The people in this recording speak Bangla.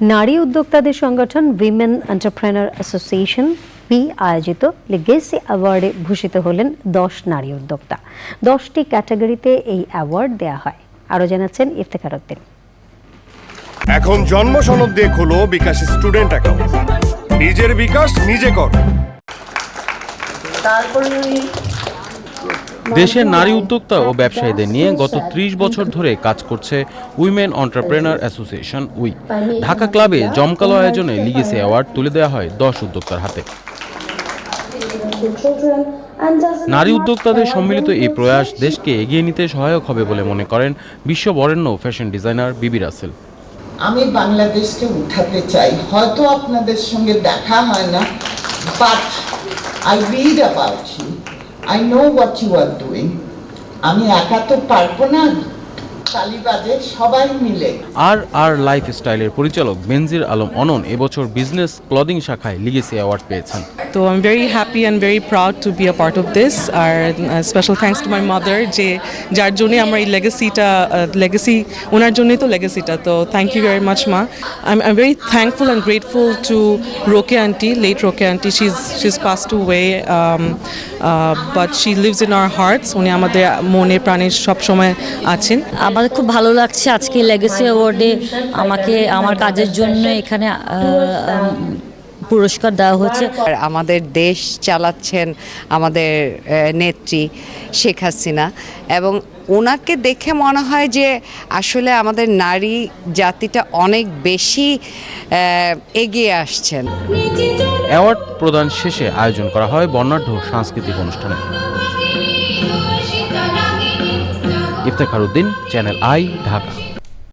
নারী উদ্যোক্তাদের সংগঠন উইমেন এন্টারপ্রেনার অ্যাসোসিয়েশন বি আয়োজিত লিগেসি অ্যাওয়ার্ডে ভূষিত হলেন দশ নারী উদ্যোক্তা। দশটি ক্যাটাগরিতে এই অ্যাওয়ার্ড দেয়া হয়। আরও জানাচ্ছেন ইফতেখার উদ্দিন। এখন জন্ম সনদ দিয়ে খোলো বিকাশ স্টুডেন্ট অ্যাকাউন্ট। নিজের বিকাশ নিজে কর। দেশের নারী উদ্যোক্তা ও ব্যবসায়ীদের নিয়ে গত ত্রিশ বছর ধরে কাজ করছে উইমেন অন্টারপ্রেনার অ্যাসোসিয়েশন উই। ঢাকা ক্লাবে জমকালো আয়োজনে লিগেসি অ্যাওয়ার্ড তুলে দেওয়া হয় দশ উদ্যোক্তার হাতে। নারী উদ্যোক্তাদের সম্মিলিত এই প্রয়াস দেশকে এগিয়ে নিতে সহায়ক হবে বলে মনে করেন বিশ্ব বরেণ্য ফ্যাশন ডিজাইনার বিবি রাসেল। আমি বাংলাদেশকে উঠাতে চাই। হয়তো আপনাদের সঙ্গে দেখা হয় না but I read about you I know what you are doing আমি একা তো পারব না। তালিবাজে সবাই মিলে। আর আর লাইফ স্টাইলের পরিচালক বেনজির আলম অনন এবছর বিজনেস ক্লদিং শাখায় লিগেসি অ্যাওয়ার্ড পেয়েছেন। তো I'm very happy and very proud to be a part of this. Our uh, special thanks to my mother যে যার জন্যে আমরা এই লেগেসিটা লেগেসি ওনার জন্যই তো লেগেসিটা তো থ্যাংক ইউ ভেরি মাচ মা। I am very thankful and grateful to Roke aunty late Roke aunty she is she is pass to way but she lives in our hearts উনি আমাদের মনে প্রাণে সবসময় আছেন। আমার খুব ভালো লাগছে আজকে লেগেসি অ্যাওয়ার্ডে আমাকে, আমার কাজের জন্য এখানে পুরস্কার দেওয়া হয়েছে। আর আমাদের দেশ চালাচ্ছেন আমাদের নেত্রী শেখ হাসিনা। এবং ওনাকে দেখে মনে হয় যে আসলে আমাদের নারী জাতিটা অনেক বেশি এগিয়ে আসছেন। অ্যাওয়ার্ড প্রদান শেষে আয়োজন করা হয় বর্ণাঢ্য সাংস্কৃতিক অনুষ্ঠানে। Iftekhar Uddin channel I Dhaka.